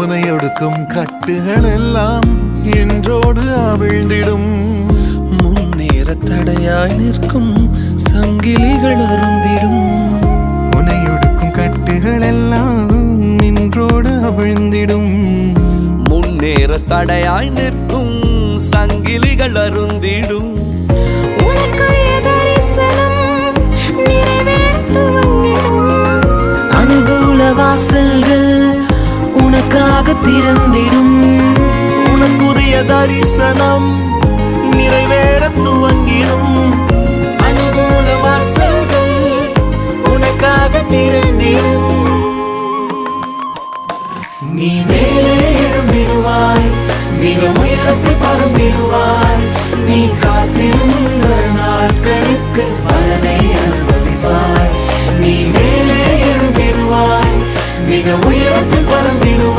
முனையொடுக்கும் கட்டுகள் எல்லாம் என்றோடு அவிழ்ந்திடும். முன்னேற தடையாய் நிற்கும் சங்கிலிகள் அருந்திடும். முனையொடுக்கும் கட்டுகள் எல்லாம் நின்றோடு அவிழ்ந்திடும். முன்னேற தடையாய் நிற்கும் சங்கிலிகள் அருந்திடும். வாசல்கள் உனக்காக திறந்திடும். உனக்குரிய தரிசனம் நிறைவேற துவங்கிடும் அனுகூல வாசல்கள் உனக்காக திறந்திடும். நீ மேலே எழும்பிடுவாய் மிக உயரத்தில் பறந்திடுவாய் மிக உயரத்தில் பறந்திடுவோம்.